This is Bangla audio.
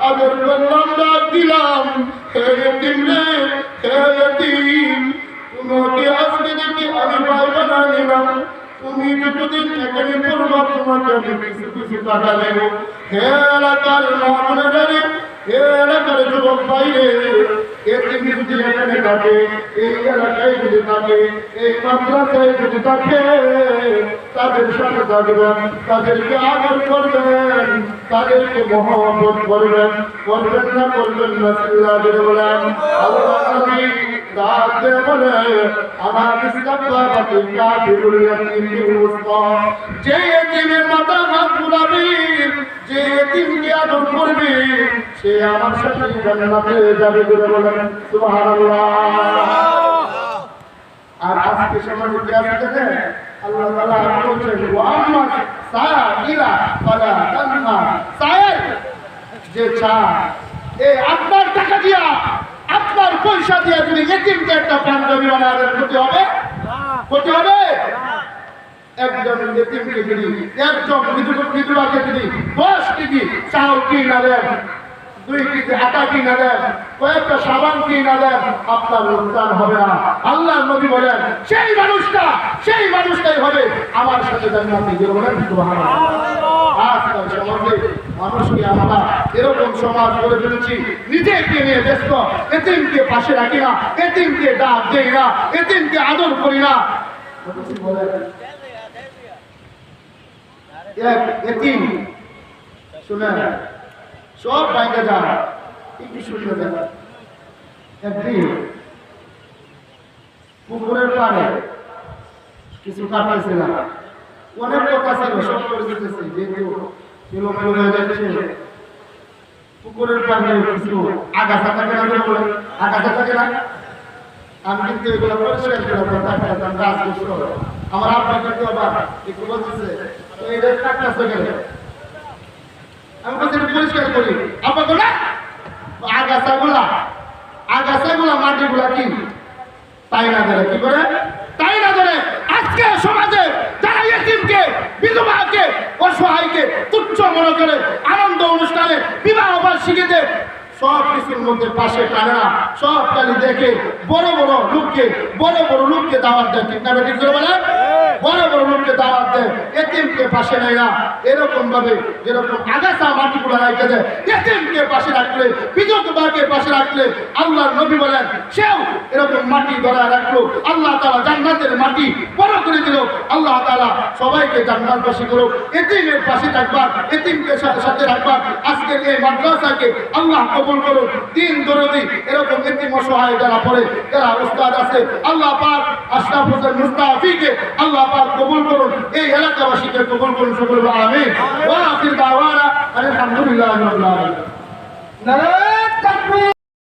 আদর করলাম ডাক দিলাম হে এতিম রে হে এতিম তোমাকে আজকে দেখি আমি পাইবা না নিলাম তুমি যতদিন এখানে পড়বা তোমাকে আমি কিছু কিছু টাকা দেব হে এলাকার মহামনের রে হে এলাকার যুবক বাইরে এতিম যদি এখানে থাকে এই এলাকায় যদি থাকে এই মাদ্রাসায় যদি থাকে সাথে থাকবেন তাদেরকে আদর করবেন তাদেরকে মহব্বত করবেন করবেন না করবেন না সিল্লা বলেন। আল্লাহ নবী ডাক বলে আমার ইস্তাকবাতি কাফিরুল ইয়াতিমিল উসতা যে এতিমের মাথা হাত বুলাবি যে এতিমকে আদর করবে সে আমার সাথে জান্নাতে যাবে করে বলেন। সুবহানাল্লাহ। আর আজকে সমাজে কি আছে জানেন আল্লাহ তাআলা বলছেন আম্মা সাইলা ফালা তানহা সাইল যে চা এই আপনার টাকা দিয়া, আপনার পয়সা দিয়া যদি এতিমকে একটা পাঞ্জাবি বানাবেন ক্ষতি একজন কয়েকটা সাবান আপনার হবে আল্লাহ বলেন, সেই মানুষটা, সেই মানুষটাই হবে আমার সাথে এরকম সমাজ করে ফেলেছি নিজেকে নিয়ে ব্যস্ত, এতিমকে পাশে রাখি না, এতিমকে ডাক দেই না, এতিমকে আদর করি না। এক শুনেন সব বাইরে যান। একটু শুনে যান একদিন পুকুরের পাড়ে কিছু কাটাইছে না অনেক কথা ছিল সব করে যেহেতু এলোমেলো হয়ে যাচ্ছে। পুকুরের পাড়ে কিছু আগাছা থাকে না বলে আগাছা থাকে না। আমি কিন্তু এগুলো পরিষ্কার করে থাকতাম গাছ আমার আব্বা কিন্তু আবার একটু বলতেছে তো এটা কাটতেছে গেলে আনন্দ অনুষ্ঠানে বিবাহ বার্ষিকীতে সব কিছুর মধ্যে পাশে টানে, সব খালি দেখে বড় বড় লোককে, বড় বড় লোককে দাওয়াত দেয়। বলে বড় বড় লোককে দাওয়াত এতিমকে পাশে নেয় না। এরকম ভাবে যেরকম আগাছা মাটিগুলো রাখতে দেয়, এতিমকে পাশে রাখলে বিধবাকে পাশে রাখলে আল্লাহর নবী বলেন, সেও এরকম মাটি ধরা রাখল। আল্লাহ তালা জান্নাতের মাটি বড় করে দিল। আল্লাহ তালা সবাইকে জান্নাতবাসী করুক। এতিমের পাশে থাকবার এতিমকে সাথে রাখবার এই মাদ্রাসাকে আল্লাহ কবল করুন দিন দরদি এরকম একটি অসহায় যারা পড়ে, যারা উস্তাদ আছে, আল্লাহ পাক আশরাফ হোসেন মুস্তাফিকে আল্লাহ পাক কবল করুন। এই এলাকাবাসীকে কবল করুন সকল আমিন। ওয়া আখির দাওয়ানা আলহামদুলিল্লাহ রাব্বিল আলামিন।